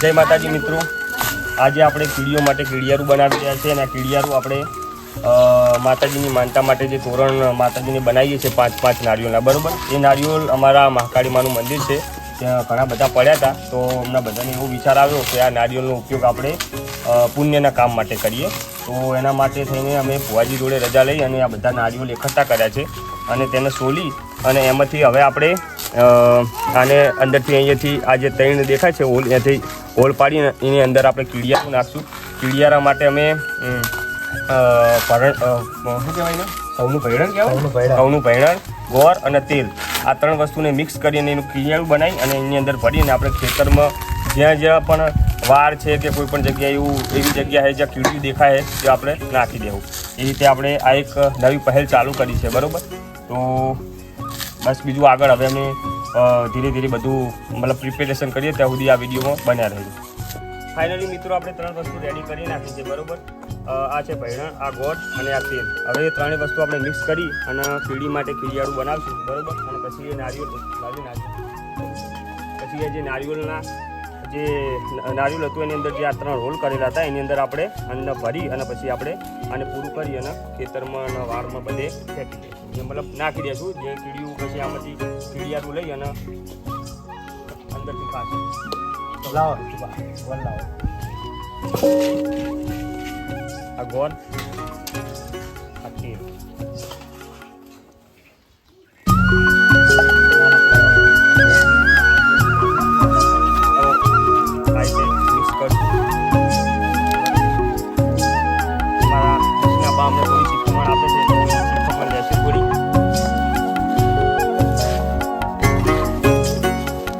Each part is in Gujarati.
જય માતાજી મિત્રો. આજે આપણે કીડીઓ માટે કીડિયારું બનાવી રહ્યા છીએ અને આ કીડિયારું આપણે માતાજીની માનતા માટે જે તોરણ માતાજીને બનાવીએ છીએ પાંચ પાંચ નારિયેળના બરાબર? એ નારિયેળ અમારા મહાકાળીમાનું મંદિર છે. ત્યાં ઘણા બધા પડ્યા હતા. તો અમને બધાને એવો વિચાર આવ્યો કે આ નારિયેળનો ઉપયોગ આપણે પુણ્યના કામ માટે કરીએ. તો એના માટે થઈને અમે ભુવાજી જોડે રજા લઈ અને આ બધા નારિયેળ એકઠા કર્યા છે અને તેને સોલી અને એમાંથી હવે આપણે આને અંદરથી અહીંયાથી આ જે તૈણ દેખાય છે હોલ ત્યાંથી હોલ પાડીને એની અંદર આપણે કીડિયારું નાખશું. કીડિયારા માટે અમે ભરણ શું કહેવાય ને સૌનું ભૈરણ કહેવાય? સૌનું ભૈરણ ગોળ અને તેલ. આ ત્રણ વસ્તુને મિક્સ કરીને એનું કીડિયારું બનાવી અને એની અંદર ભરીને આપણે ખેતરમાં જ્યાં જ્યાં પણ વાર છે કે કોઈ પણ જગ્યાએ એવું એવી જગ્યા છે જ્યાં કીડિયું દેખાય છે તે આપણે નાખી દેવું. એ રીતે આપણે આ એક નવી પહેલ ચાલુ કરી છે બરાબર? તો બસ બીજું આગળ હવે અમે ધીરે ધીરે બધું, મતલબ પ્રિપેરેશન કરીએ, ત્યાં સુધી આ વિડીયોમાં બન્યા રહેજો ફાઇનલી મિત્રો, આપણે ત્રણ વસ્તુ રેડી કરી નાખી છે, બરોબર? આ છે ભૈરણ, આ ગોળ અને આ તેલ. હવે એ ત્રણેય વસ્તુ આપણે મિક્સ કરી અને કીડી માટે કીડિયાળું બનાવશું, બરાબર? અને પછી એ નારિયેળ લાવી નાખીશું. પછી એ જે નારિયેળના જે ન- હતું, એની અંદર જે આ ત્રણ રોલ કરેલા હતા, એની અંદર આપણે અન્ન ભરી અને પછી આપણે આને પૂરું કરી અને ખેતરમાં અને વાળમાં બધે ફેંકી દઈશું. જે મતલબ નાખી દઈશું, જે કીડીયું પછી આમાંથી કીડિયારું લઈ અને અંદરથી પાછું લાવો ગોળ લાવો. આ ગોળ, આ તેલ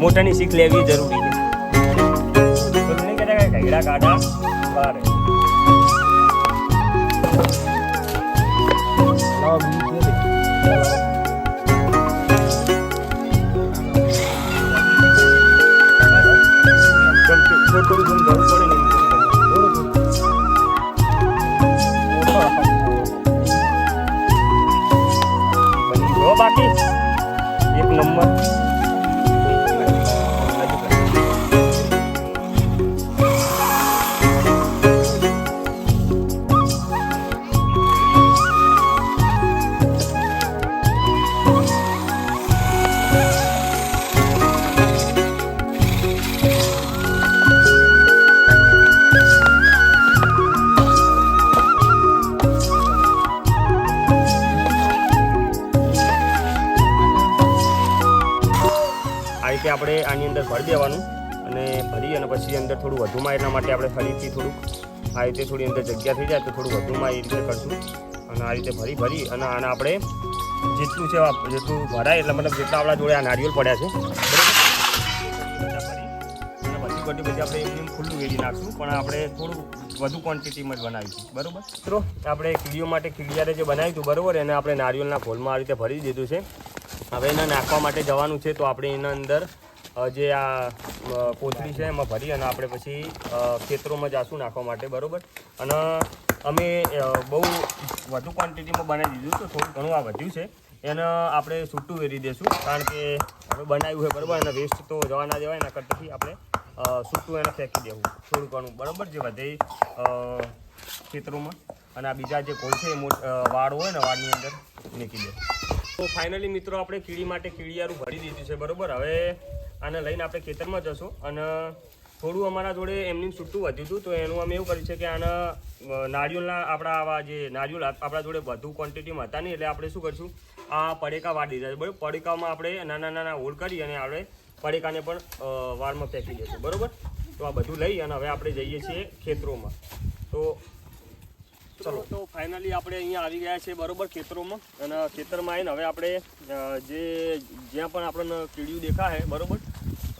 મોટાની શીખ લેવી જરૂરી છે. કહેતા કાઢા? થોડું રીતે આપણે આની અંદર ભરી દેવાનું અને ભરી અને પછી અંદર થોડું વધુમાં એટલા માટે આપણે ફરીથી થોડુંક આ રીતે થોડી અંદર જગ્યા થઈ જાય તો થોડું વધુમાં એ રીતે કરશું. અને આ રીતે ભરી ભરી અને આને આપણે જેટલું છે જેટલું ભરાય એટલે મતલબ જેટલા આપણા જોડે આ નારિયેળ પડ્યા છે. બરાબર? પછી બધી પછી આપણે એકદમ ખુલ્લું વેડી નાખશું, પણ આપણે થોડું વધુ ક્વોન્ટિટીમાં જ બનાવીશું. બરાબર? મિત્રો, આપણે કીડીઓ માટે કીડિયારે જે બનાવ્યું હતું, બરાબર? એને આપણે નારિયેળના ફોલમાં આ રીતે ભરી દીધું છે. હવે એને નાખવા માટે જવાનું છે તો આપણે એના અંદર જે આ કોથળી છે એમાં ભરી અને આપણે પછી ખેતરોમાં જાશું નાખવા માટે, બરાબર? અને અમે બહુ વધુ ક્વોન્ટિટીમાં બનાવી દીધું તો થોડું ઘણું આ વધ્યું છે. એને આપણે છૂટું વેરી દઈશું કારણ કે હવે બનાવ્યું છે, બરાબર? અને વેસ્ટ તો જવા ના દેવાય, એના કરતાંથી આપણે છૂટું એને ફેંકી દેવું, થોડું ઘણું, બરાબર? જે વધે ખેતરોમાં. અને આ બીજા જે કોલ છે, એ વાળ હોય ને, વાળની અંદર નીકળી દે તો ફાઇનલી મિત્રો આપણે કીડી માટે કીડિયારું ભરી દીધું છે, બરાબર? હવે આને લઈને આપણે ખેતરમાં જશું અને થોડું અમારા જોડે એમની છૂટું વધ્યું હતું, તો એનું અમે એવું કર્યું છે કે આના નાળિયેરના આપણા આવા જે નારિયેળ આપણા જોડે વધુ ક્વોન્ટિટીમાં હતા નહીં, એટલે આપણે શું કરીશું? આ પડેકા વાળી દીધા છે, બરાબર? પડેકામાં આપણે નાના નાના હોલ કરી અને આપણે પડેકાને પણ વારમાં ફેંકી દઈશું, બરોબર? તો આ બધું લઈ અને હવે આપણે જઈએ છીએ ખેતરોમાં. તો ચલો. તો ફાઇનલી આપણે અહીંયા આવી ગયા છે બરોબર ખેતરોમાં. અને ખેતરમાં આવીને હવે આપણે જે, જ્યાં પણ આપણને કીડિયું દેખાય બરોબર?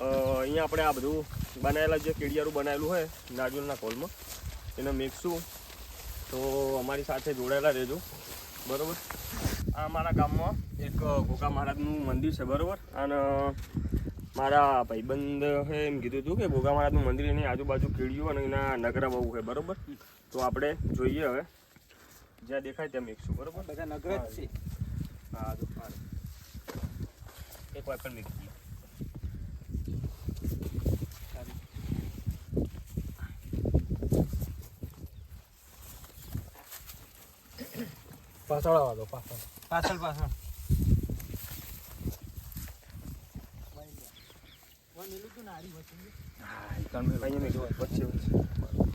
અહીંયા આપણે આ બધું બનાવેલા જે કીડિયારું બનાવેલું હોય, નારિયેળના કોલમાં એને મેકશું. તો અમારી સાથે જોડાયેલા રહેજો, બરોબર? આ અમારા ગામમાં એક ગોકા મહારાજનું મંદિર છે, બરોબર? અને મારા ભાઈબંધ એમ કીધું હતું કે ગોગા મહારાજનું મંદિર એની આજુબાજુ કીડિયું અને એના નગરા બહુ છે, બરોબર? તો આપણે જોઈએ હવે. જ્યાં દેખાય ત્યાં મેકશું બરોબર? બધા નગર જ છે. હા જો એક વાર પણ મેકી પાછળ આવા દો પાછળ. પાછળ પાછળ. હા એ કામ પછી પછી.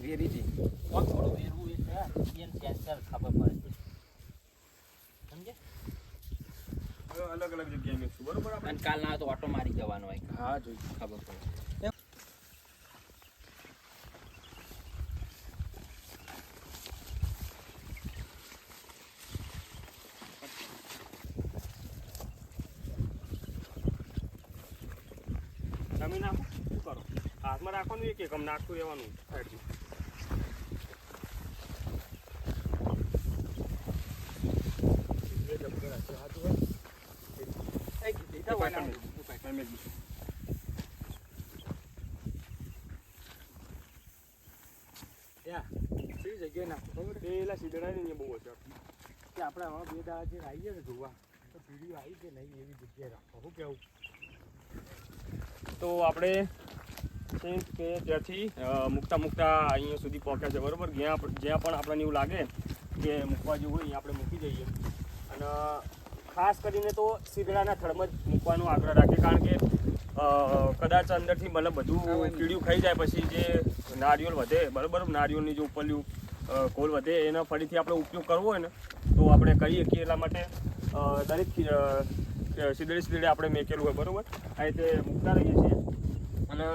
વેરી હતી કોમ થોડું વેરવું એ થયા એને ખબર પડે સમજે અલગ અલગ જગ્યાએ મેકશું બરોબર અને કાલ ના તો ઓટો મારી જવાનો હોય હા જોઈ ખબર પડે કરો. હાથમાં રાખવાનું એક એકમ નાખતું રહેવાનું કે આપણે આવા બે દાડા જે આવીએ ને જોવા તો પીડીઓ આવી કે નહીં એવી જગ્યાએ રાખો કેવું તો આપણે કે ત્યાંથી મૂકતા મૂકતા અહીંયા સુધી પહોંચ્યા છે બરાબર? જ્યાં જ્યાં પણ આપણને એવું લાગે કે મૂકવા જેવું હોય અહીંયા આપણે મૂકી જઈએ અને ખાસ કરીને તો સીધડાના થડમાં જ મૂકવાનો આગ્રહ રાખે કારણ કે કદાચ અંદરથી મતલબ બધું કીડિયું ખાઈ જાય પછી જે નારિયેળ વધે બરાબર? નારિયેળની જે ઉપલ્યું કોલ વધે એનો ફરીથી આપણે ઉપયોગ કરવો હોય ને તો આપણે કરીએ કે એટલા માટે દરેક સીધડે સીધડે આપણે મેકેલું હોય બરાબર? આ રીતે મૂકતા રહીએ છીએ. અને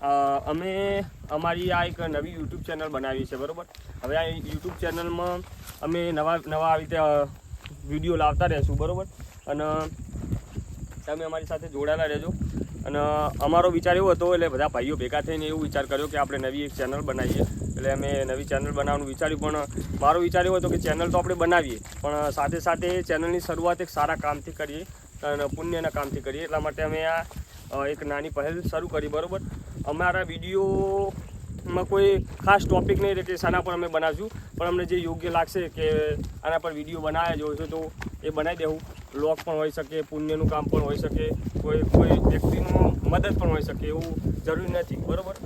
અમે અમારી આ એક નવી યુટ્યુબ ચેનલ બનાવી છે, બરાબર? હવે આ યુટ્યુબ ચેનલમાં અમે નવા નવા આવી રીતે વીડિયો લાવતા રહેશું, બરાબર? અને તમે અમારી સાથે જોડાયેલા રહેજો. અને અમારો વિચાર એવો હતો, એટલે બધા ભાઈઓ ભેગા થઈને એવું વિચાર કર્યો કે આપણે નવી એક ચેનલ બનાવીએ. એટલે અમે નવી ચેનલ બનાવવાનું વિચાર્યું, પણ મારો વિચાર એવો હતો કે ચેનલ તો આપણે બનાવીએ, પણ સાથે સાથે ચેનલની શરૂઆત એક સારા કામથી કરીએ, અને પુણ્યના કામથી કરીએ. એટલા માટે અમે આ એક નાની પહેલ શરૂ કરી, બરોબર? અમારા વિડીયોમાં કોઈ ખાસ ટોપિક નહીં રહે કે શાના પર અમે બનાવશું. પણ અમને જે યોગ્ય લાગશે કે આના પર વીડિયો બનાવ્યા હોય છે, તો એ બનાવી દેવું. લોક પણ હોઈ શકે, પુણ્યનું કામ પણ હોઈ શકે, કોઈ કોઈ વ્યક્તિનું મદદ પણ હોઈ શકે, એવું જરૂરી નથી. બરાબર?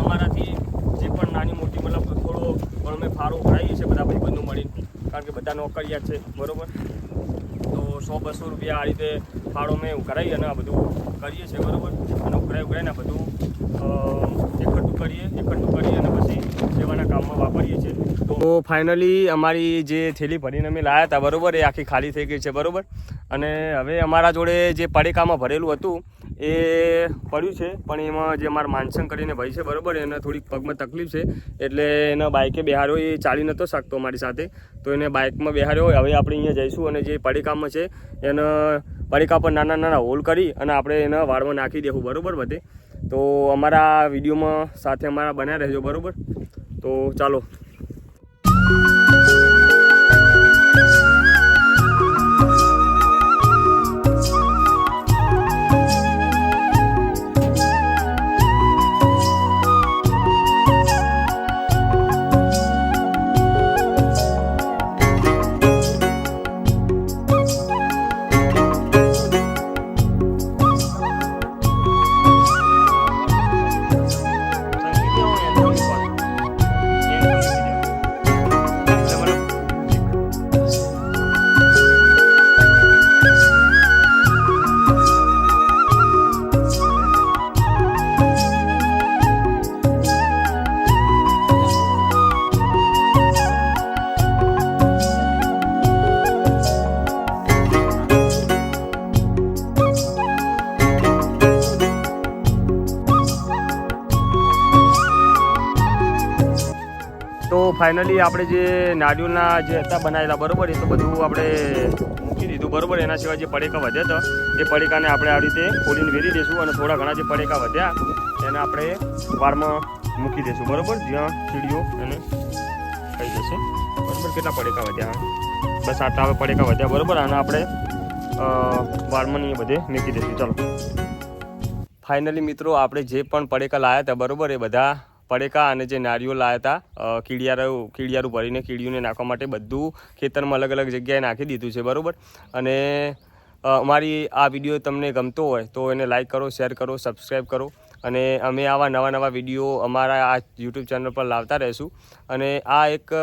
અમારાથી જે પણ નાની મોટી, મતલબ થોડો પણ અમે ફાળો ભરાઈએ છીએ બધા ભાઈબંધો મળીને, કારણ કે બધા નોકરિયાત છે. બરોબર? સો બસો રૂપિયા આ રીતે ફાળો મેં કરાવી અને આ બધું કરીએ છીએ બરાબર. અને ઉઘરાઈ ઉઘરાઈને બધું એકઠું કરીએ અને પછી સેવાના કામમાં વાપરીએ છીએ. તો ફાઇનલી અમારી જે થેલી ભરીને અમે લાવ્યા હતા, બરાબર, એ આખી ખાલી થઈ ગઈ છે, બરોબર? અને હવે અમારા જોડે જે પડીકામાં ભરેલું હતું, એ પડ્યું છે, પણ એમાં જે અમારા માનસંગ કરીને ભાઈ છે, બરાબર, એને થોડીક પગમાં તકલીફ છે, એટલે એના બાઇકે બેહાર્યો એ ચાલી નહોતો શકતો મારી સાથે. તો એને બાઇકમાં બેહાર્યો હવે આપણે અહીંયા જઈશું અને જે પડીકામાં છે, એને પડીકા પર નાના નાના હોલ કરી અને આપણે એને વાળમાં નાખી દેવું, બરોબર બધે. તો અમારા વિડીયોમાં સાથે અમારા બન્યા રહેજો બરાબર? તો ચાલો. તો ફાઇનલી આપણે જે નારિયેળના જે હતા બનાવેલા, બરોબર, એ તો બધું આપણે મૂકી દીધું, બરોબર, એના સિવાય જે પડેકા વધ્યા હતા, એ પડીકાને આપણે આવી રીતે ખોલીને વેરી દઈશું અને થોડા ઘણા જે પડેકા વધ્યા, એને આપણે વાળમાં મૂકી દઈશું બરોબર? જ્યાં ચીડીઓ એને થઈ જશે. બરોબર? કેટલા પડેકા વધ્યા બસ આટલા હવે પડેકા વધ્યા, બરોબર? અને આપણે વાળમાં એ બધે મૂકી દઈશું ચાલો. ફાઇનલી મિત્રો, આપણે જે પણ પડેકા લાવ્યા હતા, બરોબર, એ બધા પડેકા અને જે નારીઓ લાવ્યા હતા કીડિયારું કીડિયારું ભરીને કીડીઓને નાખવા માટે બધું ખેતરમાં અલગ અલગ જગ્યાએ નાખી દીધું છે, બરાબર? અને અમારી આ વીડિયો તમને ગમતો હોય તો એને લાઈક કરો, શેર કરો, સબસ્ક્રાઈબ કરો. અને અમે આવા નવા નવા વીડિયો અમારા આ યુટ્યુબ ચેનલ પર લાવતા રહીશું. અને આ એક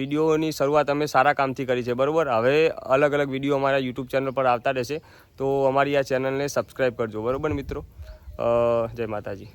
વિડીયોની શરૂઆત અમે સારા કામથી કરી છે, બરાબર? હવે અલગ અલગ વીડિયો અમારા યુટ્યુબ ચેનલ પર આવતા રહેશે. તો અમારી આ ચેનલને સબસ્ક્રાઈબ કરજો, બરાબર મિત્રો? જય માતાજી.